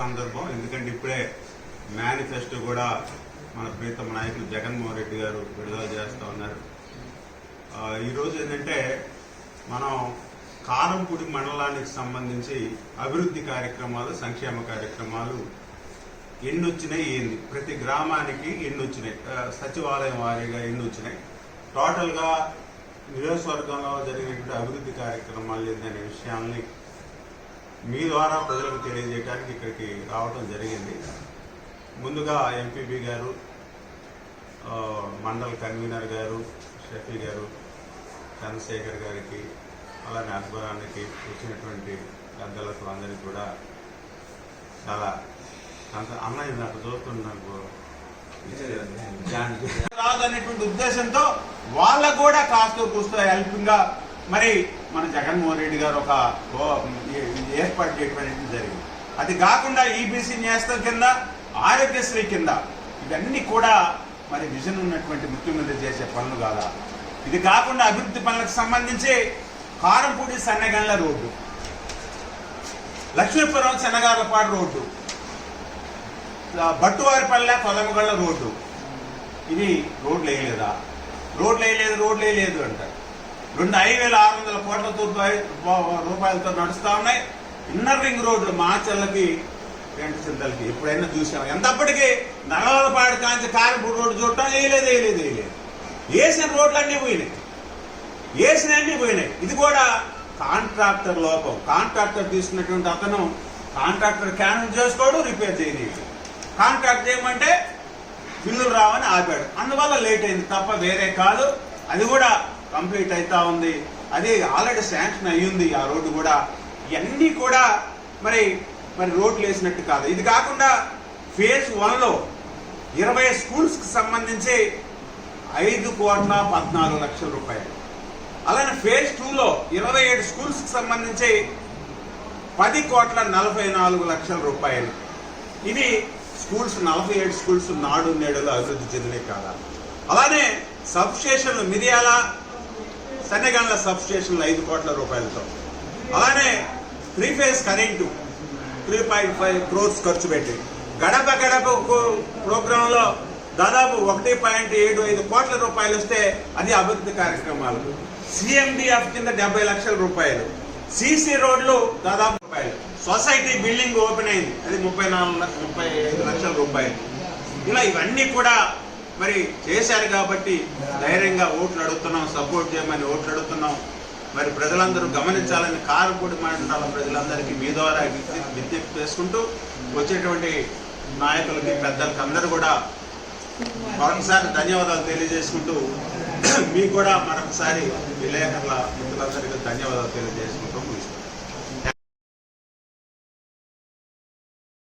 సందర్భం. ఎందుకంటే ఇప్పుడే మేనిఫెస్టో కూడా మన ప్రీతమ నాయకులు జగన్మోహన్ రెడ్డి గారు విడుదల చేస్తూ ఉన్నారు. ఈరోజు ఏంటంటే మనం కారంపూడి మండలానికి సంబంధించి అభివృద్ధి కార్యక్రమాలు సంక్షేమ కార్యక్రమాలు ఎన్ని వచ్చినాయి ఏంది? ప్రతి గ్రామానికి ఎన్ని వచ్చినాయి సచివాలయం వారీగా ఎన్ని వచ్చినాయి టోటల్గా నియోజకవర్గంలో జరిగినటువంటి అభివృద్ధి కార్యక్రమాలు ఏందనే విషయాల్ని మీ ద్వారా ప్రజలకు తెలియజేయడానికి ఇక్కడికి రావడం జరిగింది. ముందుగా ఎంపీబీ గారు మండల్ కన్వీనర్ గారు షఫీ గారు చంద్రశేఖర్ గారికి అలానే అక్బరానికి వచ్చినటువంటి పెద్దలకు అందరికీ కూడా చాలా అంత- అన్నయ్య నాకు చూస్తుండే నాకు. రాదనేటువంటి ఉద్దేశంతో వాళ్ళకు కూడా కాస్త కూస్తో హెల్పింగ్గా మరి మన జగన్మోహన్ రెడ్డి గారు ఒక ఏర్పాటు చేయడం అనేది జరిగింది. అది కాకుండా ఈబీసీ న్యాయస్థానం కింద ఆరోగ్యశ్రీ కింద ఇవన్నీ కూడా మరి విజన్ ఉన్నటువంటి ముఖ్యమంత్రి చేసే పనులు కాదా? ఇది కాకుండా అభివృద్ధి పనులకు సంబంధించి Karampudi Sannagandla road Lakshmipuram Shanagalapadu road Battuvaripalle Kolamagalla road. ఇది రోడ్లు వేయలేదా? రోడ్లు వేయలేదు రోడ్లు వేయలేదు అంటారు. రెండు ఐదు వేల ఆరు వందల కోట్ల రూపాయలతో నడుస్తూ ఉన్నాయి. ఇన్నర్ రింగ్ రోడ్లు మాచల్లకి రెండు చింతలకి ఎప్పుడైనా చూసాం ఎంతప్పటికీ నగలపాడు కాంచి కారంపూడి రోడ్డు చూడటం వేయలేదు వేయలేదు వేయలేదు. వేసిన రోడ్లు అన్నీ పోయినాయి. వేసిన అన్నీ పోయినాయి. ఇది కూడా కాంట్రాక్టర్ లోపం. కాంట్రాక్టర్ తీసుకున్నటువంటి అతను కాంట్రాక్టర్ క్యాన్సిల్ చేసుకోడు రిపేర్ చేయలేదు కాంట్రాక్ట్ చేయమంటే బిల్లులు రావని ఆపాడు. అందువల్ల లేట్ అయింది తప్ప వేరే కాదు. అది కూడా కంప్లీట్ అవుతా ఉంది. అది ఆల్రెడీ శాంక్షన్ అయ్యింది ఆ రోడ్డు కూడా. ఇవన్నీ కూడా మరి మరి రోడ్లు వేసినట్టు కాదు. ఇది కాకుండా ఫేజ్ వన్లో ఇరవై స్కూల్స్కి సంబంధించి ఐదు కోట్ల పద్నాలుగు లక్షల రూపాయలు. అలానే ఫేజ్ టూలో ఇరవై ఏడు స్కూల్స్కి సంబంధించి పది కోట్ల నలభై నాలుగు లక్షల రూపాయలు. ఇది స్కూల్స్ నలభై ఏడు స్కూల్స్ నాడు నేడులో అభివృద్ధి చెందినవి కాదా? అలానే సబ్ స్టేషన్లు మిరియాల సన్నగండ్ల సబ్స్టేషన్లు ఐదు కోట్ల రూపాయలతో. అలానే three phase current three point five crores ఖర్చు పెట్టి గడప గడప ప్రోగ్రాంలో దాదాపు ఒకటి పాయింట్ ఏడు ఐదు కోట్ల రూపాయలు వస్తే అది అభివృద్ధి కార్యక్రమాలు. సిఎండిఎఫ్ కింద డెబ్బై లక్షల రూపాయలు. సిసి రోడ్లు దాదాపు రూపాయలు. సొసైటీ బిల్డింగ్ ఓపెన్ అయింది. అది ముప్పై నాలుగు ముప్పై ఐదు లక్షల రూపాయలు. ఇలా ఇవన్నీ కూడా మరి చేశారు కాబట్టి ధైర్యంగా ఓట్లు అడుగుతున్నాం సపోర్ట్ చేయమని ఓట్లు అడుగుతున్నాం. మరి ప్రజలందరూ గమనించాలని కారుపూడి మండల ప్రజలందరికీ మీ ద్వారా విజ్ఞప్తి చేసుకుంటూ వచ్చేటువంటి నాయకులకి పెద్దలకి అందరూ కూడా మరొకసారి ధన్యవాదాలు తెలియజేసుకుంటూ మీకు కూడా మరొకసారి విలేకరుల మిత్రులందరికీ ధన్యవాదాలు తెలియజేసుకుంటూ